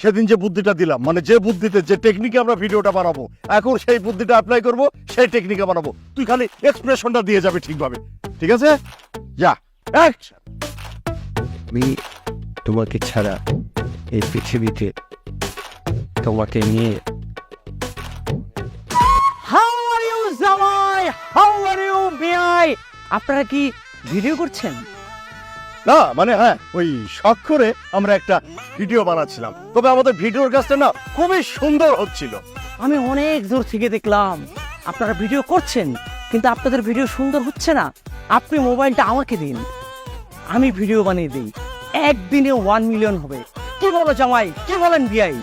সেদিন যে বুদ্ধিটা দিলাম মানে যে বুদ্ধিতে যে টেকনিকে আমরা ভিডিওটা বানাবো এখন সেই বুদ্ধিটা অ্যাপ্লাই করব সেই টেকনিকে বানাবো। তুই খালি এক্সপ্রেশনটা দিয়ে যাবে ঠিকভাবে। ঠিক আছে? যা আমি তোমাকে ছাড়া এই পৃথিবীতে তোমাকে নিয়ে হাউ আর ইউ জামাই হাউ আর ইউ বিআই আপনারা কি ভিডিও করছেন? না মানে হ্যাঁ ওই শখ করে আমরা একটা ভিডিও বানাচ্ছিলাম। তবে আমাদের ভিডিওর কাজটা না খুবই সুন্দর হচ্ছিল। আমি অনেক দূর থেকে দেখলাম। আপনারা ভিডিও করছেন কিন্তু আপনাদের ভিডিও সুন্দর হচ্ছে না। আপনি মোবাইলটা আমাকে দিন। আমি ভিডিও বানিয়ে দিই। একদিনে ওয়ান মিলিয়ন হবে। কি বলো জামাই কি বলেন বিআই?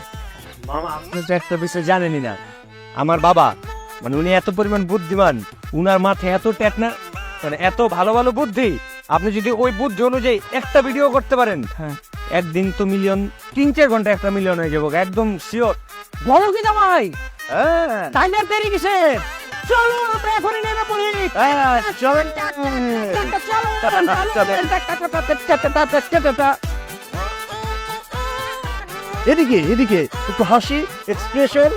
মামা আপনি তো একটা বিষয় জানেনই না। আমার বাবা মানে উনি এত পরিমাণ বুদ্ধিমান উনার মাথায় এত টেকনা মানে এত ভালো ভালো বুদ্ধি আপনি যদি ওই বুদ্ধি অনুযায়ী একটা ভিডিও করতে পারেন হ্যাঁ। একদিন তো মিলিয়ন তিন চার ঘণ্টা একটা মিলিয়ন হয়ে যাব একদম শিওর বলো কি জামাই? হ্যাঁ। তাই না দেরি কিসের? চলো আমরা এখনই নেমে পড়ি। হ্যাঁ, চলেন। এদিকে এদিকে একটু হাসি এক্সপ্রেশন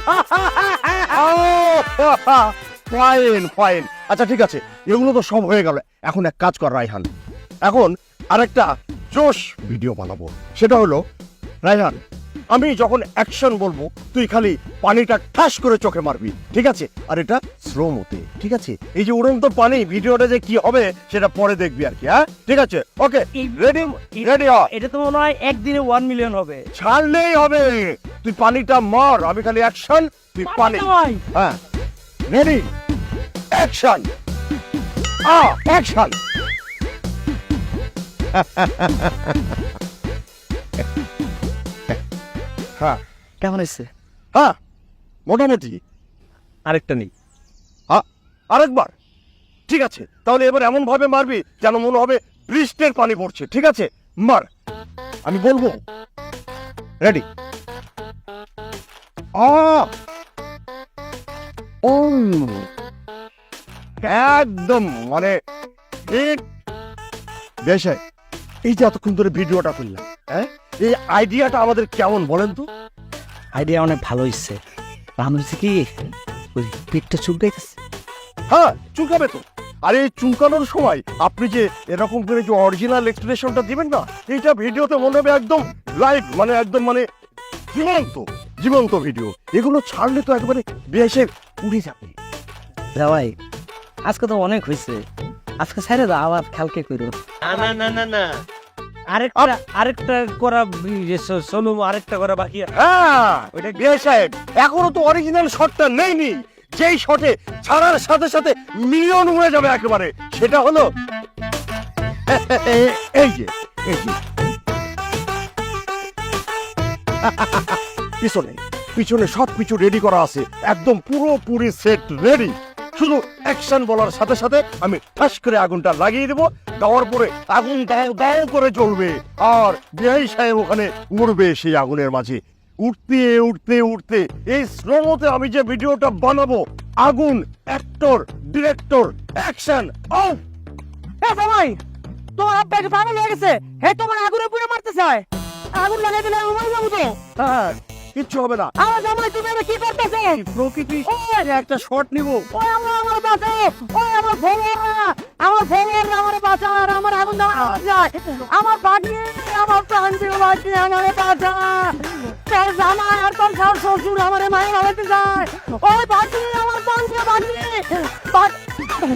ফাইন ফাইন আচ্ছা ঠিক আছে এগুলো তো সব হয়ে গেল। এখন এক কাজ কর রায়হান। এখন আরেকটা জোশ ভিডিও বানাবো। সেটা হলো রায়হান আমি যখন অ্যাকশন বলব তুই খালি পানিটা ঠাস করে চোখে মারবি ঠিক আছে? আর এটা স্লো মতে ঠিক আছে? এই যে উড়ন্ত পানি ভিডিওটা যে কি হবে সেটা পরে দেখবি আর কি হ্যাঁ? ঠিক আছে? ওকে রেডি রেডি হ এটা তো মনে হয় একদিনে ওয়ান মিলিয়ন হবে। ছাড়লেই হবে। তুই পানিটা মার আমি খালি অ্যাকশন তুই পানি হ্যাঁ। রেডি অ্যাকশন আ অ্যাকশন হ্যাঁ। কেমন হয়েছে? হ্যাঁ মোটামুটি। আরেকটা নেই। হ্যাঁ আরেকবার। ঠিক আছে তাহলে এবার এমন ভাবে মারবি যেন মনে হবে বৃষ্টির পানি পড়ছে ঠিক আছে? মার। আমি বলব। রেডি একদম মানে ঠিক। বেশ এই যে এতক্ষণ ধরে ভিডিওটা করলাম হ্যাঁ? এই আইডিয়াটা আমাদের কেমন বলেন তো? আইডিয়া অনেক ভালো হচ্ছে আমি হচ্ছে কি? ওই পেটটা চুলকাইতেছে। হ্যাঁ চুলকাবে তো। আর এই চুলকানোর সময় আপনি যে এরকম করে যে অরিজিনাল এক্সপ্রেশনটা দিবেন না এইটা ভিডিওতে মনে হবে একদম লাইভ মানে একদম মানে জীবন্ত জীবন্ত ভিডিও এগুলো ছাড়লে তো একবারে বেশে উড়ে যাবে। জামাই আজকে তো অনেক হয়েছে আজকে ছেড়ে দাও আবার খেলকে করো না না না না না। আরেকটা আরেকটা করা আরেকটা করা বাকি। হ্যাঁ ওইটা সাহেব। এখনও তো অরিজিনাল শটটা নেইনি। যেই শটে ছাড়ার সাথে সাথে মিলিয়ন উড়ে যাবে একেবারে সেটা হলো এই যে এই যে। পিছনে পিছনে সব কিছু রেডি করা আছে। একদম পুরোপুরি সেট রেডি শুধু অ্যাকশন বলার সাথে সাথে আমি ঠাস করে আগুনটা লাগিয়ে দেবো। দেওয়ার পরে আগুন দাও দাও করে চলবে আর বিহাই সাহেব ওখানে উড়বে সেই আগুনের মাঝে। উঠতে উঠতে উঠতে এই শ্রমতে আমি যে ভিডিওটা বানাবো আগুন actor director action of a জামাই তোমার আব্বাকে পাগল হয়ে গেছে? হে তোমার আগুনে পুড়ে মারতে চায়। আগুন লাগাই দিলে আমার যাব তো। হ্যাঁ কিচ্ছু হবে না। আমার জামাই তুমি এটা কি করতেছো? প্রকৃতি। একটা শট নিব। ওই আমার আমার বাঁচাও। ওই আমার ফলোয়াররা। আমার ফলোয়াররা আমার বাঁচাও আর আমার আগুন দেওয়া যায়। আমার বাড়ি আমার প্রাণ দিয়ে বাঁচিয়ে আমার বাঁচা। তোর জামাই আর তোর শাল শ্বশুর আমার মায়ের বাড়াতে যায়। ওই বাঁচিয়ে আমার প্রাণ দিয়ে বাঁচিয়ে। বাঁচিয়ে।